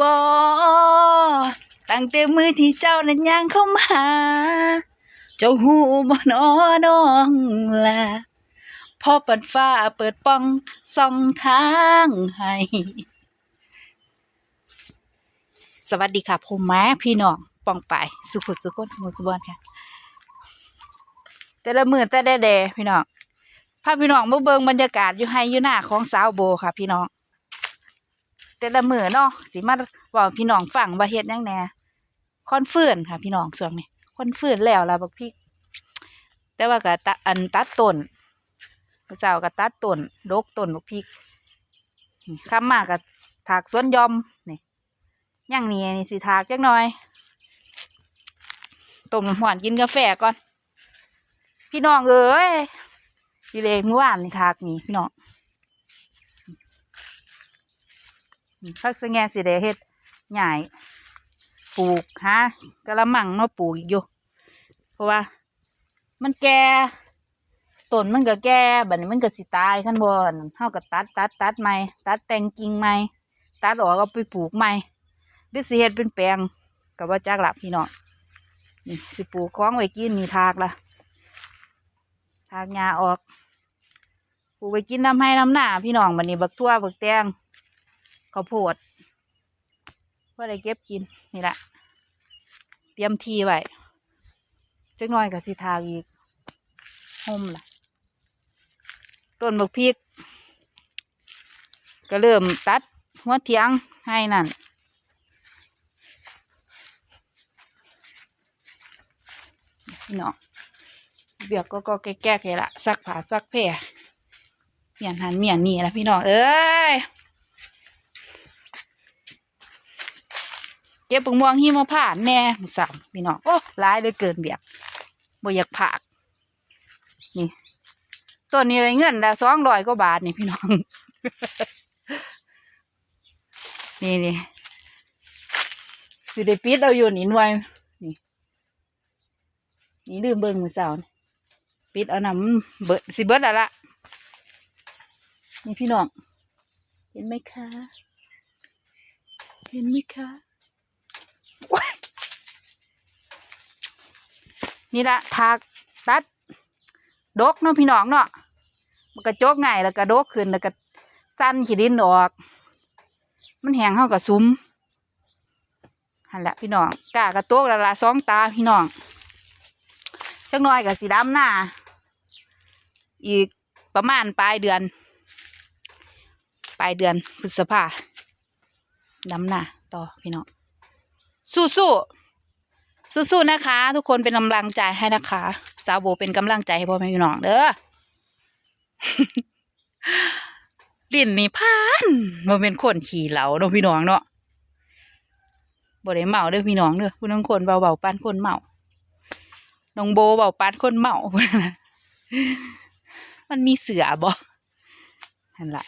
บอตั้งแต่มือที่เจ้านั้นย่างเข้ามา เจ้าหูบ่นอน้องละพอเปิดฟ้าเปิดป้องส่องทางให้ สวัสดีค่ะผมแม่พี่น้องปองไป สุขุดสุขนสมุทรสุบอนค่ะ แต่ละมือแต่แด่ๆพี่น้องพาพี่น้องมาเบิ่งบรรยากาศอยู่ให้อยู่หน้าของสาวโบค่ะ พี่น้อง แต่ละมือเนาะสิมาเว่าพี่น้องฟังว่าเฮ็ดยังแหน่คอนเฟิร์นค่ะ พี่น้องส่วนนี้คอนเฟิร์นแล้วล่ะบักพี่แต่ว่าก็ตะอันตัดต้นมื้อเช้าก็ตัดต้นดกต้นบักพี่ข้ามมาก็ถากสวนยอมนี่ย่างนี้นี่สิถากจักหน่อยต้มน้ำหวานกินกาแฟก่อน พี่น้องเอ้ยพี่เลงเมื่อวานนี่ถากนี่พี่น้องนี่ พักสแงสิเดเฮ็ดใหญ่ปลูกฮะกะละมังมาปลูกอีกอยู่เพราะว่า มันแก่ต้นมันก็แก่บัดนี้มันก็สิตายขั้นบนเฮาก็ตัดตัดตัดใหม่ตัดแต่งกิ่งใหม่ตัดออกเอาไปปลูกใหม่หรือสิเฮ็ดเป็นแปลงก็บ่จักละพี่น้องนี่สิปลูกของไว้กินนี่ทากละทากหญ้าออกปลูกไว้กินน้ำให้น้ำหน้าพี่น้องบัดนี้บักทั่วบักแตง ข้าวโพดเพื่อได้เก็บกินนี่แหละเตรียมทีไว้จักหน่อยกับสิทาอีกห่มล่ะ ต้นบักพริก ก็เริ่มตัดหัวเทียงให้นั่นพี่น้องเบียกก็ก็แก้ๆเลยละซักผ้าซักแพร่เมียนหันเมียนนี่ละพี่น้องเอ้ย เก็บปึงม่วงหิมะผ่านแน่สามพี่น้องโอ้ร้ายเลยเกินเบียกบ่อยากผากนี่ต้นนี้เลยเงินละสองร้อยกว่าบาทนี่พี่น้อง นี่นี่สิได้ปิดเอาอยู่นี่หน่วยนี่นี่ลืมเบิ่งมือสานี่ปิดเอาน้ำเบิดสิเบิดแล้วละนี่พี่น้อง เห็นไหมคะ เห็นไหมคะ นี่ละทากตัดดกเนาะพี่น้องเนาะมันก็โจกง่ายแล้วก็ดกขึ้นแล้วก็สั้นขี้ดินออก มันแห้งเข้ากับซุ้มหันละพี่น้องกากระโตกละละสองตาพี่น้องจักน่อยกับสีดำหน้า อีกประมาณปลายเดือน ปลายเดือนพฤษภาดำหน้าต่อพี่น้องสู้ๆ สู้ๆนะคะ ทุกคนเป็นกำลังใจให้นะคะ สาวโบเป็นกำลังใจให้พ่อแม่พี่น้องเด้อลิ้นนี่พานมันเป็นคนขี่เหลาเนาะพี่น้องเนาะบ่ได้เมาเด้อพี่น้องเด้อผู้นังคนเบาๆปานคนเมาน้องโบเบาปานคนเมามันมีเสือบ่นั่นล่ะ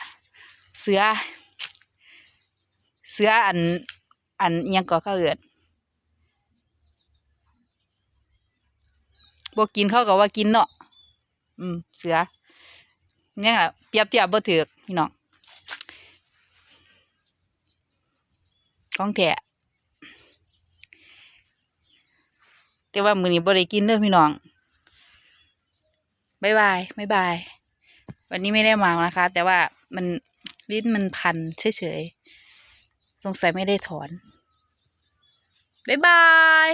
เสือ เสืออัน อันยังก็เขาเอิด บ่กินเขาก็ว่ากินเนาะอืม เสือเนี่ยล่ะเปรียบเทียบบ่ถือกพี่น้องของแท้แต่ว่ามื้อนี้บ่ได้กินเด้อพี่น้องบายบายบายบายวันนี้ไม่ได้เมานะคะ แต่ว่ามันลิ้นมันพันเฉยๆ สงสัยไม่ได้ถอนบายบาย